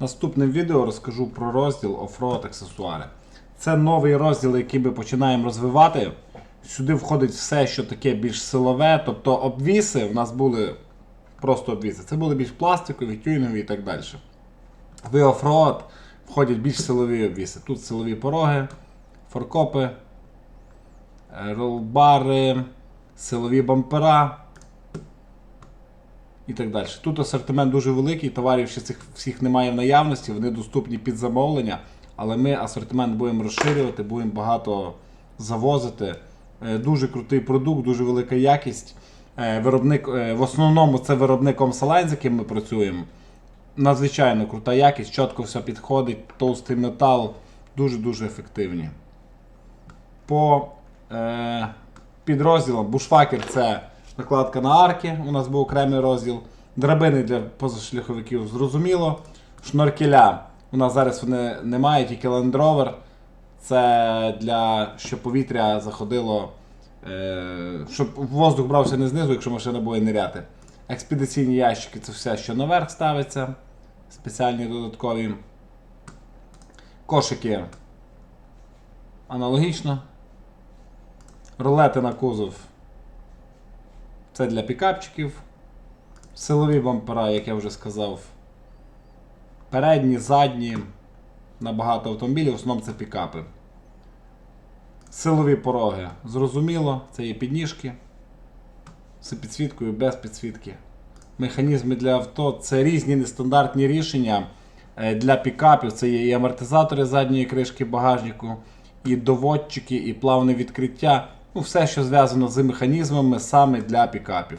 Наступним відео розкажу про розділ оффроад аксесуари. Це новий розділ, який ми починаємо розвивати. Сюди входить все, що таке більш силове, тобто обвіси в нас були просто обвіси. Це були більш пластикові, тюнінгові і так далі. В оффроад входять більш силові обвіси. Тут силові пороги, форкопи, е, ролбари, силові бампера і так далі. Тут асортимент дуже великий, товарів ще цих всіх немає в наявності, вони доступні під замовлення, але ми асортимент будемо розширювати, будемо багато завозити. Е, Дуже крутий продукт, дуже велика якість. Е, Виробник, е, в основному це виробник Омсалайн, з яким ми працюємо. Надзвичайно крута якість, чітко все підходить, товстий метал, дуже-дуже ефективні. По е, підрозділам бушфакер це накладка на арки, у нас був окремий розділ. Драбини для позашляховиків зрозуміло. Шноркеля. У нас зараз вони немає, тільки Land Rover. Це для щоб повітря заходило, е, щоб воздух брався не знизу, якщо машина буде ниряти. Експедиційні ящики це все, що наверх ставиться. Спеціальні додаткові. Кошики аналогічно. Рулети на кузов. Це для пікапчиків. Силові бампера, як я вже сказав. Передні, задні. На багато автомобілів, в основному це пікапи. Силові пороги. Зрозуміло, це є підніжки. З підсвіткою, без підсвітки. Механізми для авто це різні нестандартні рішення. Е, Для пікапів це є і амортизатори задньої кришки багажнику, і доводчики, і плавне відкриття. Ну, все, що зв'язано з механізмами саме для пікапів.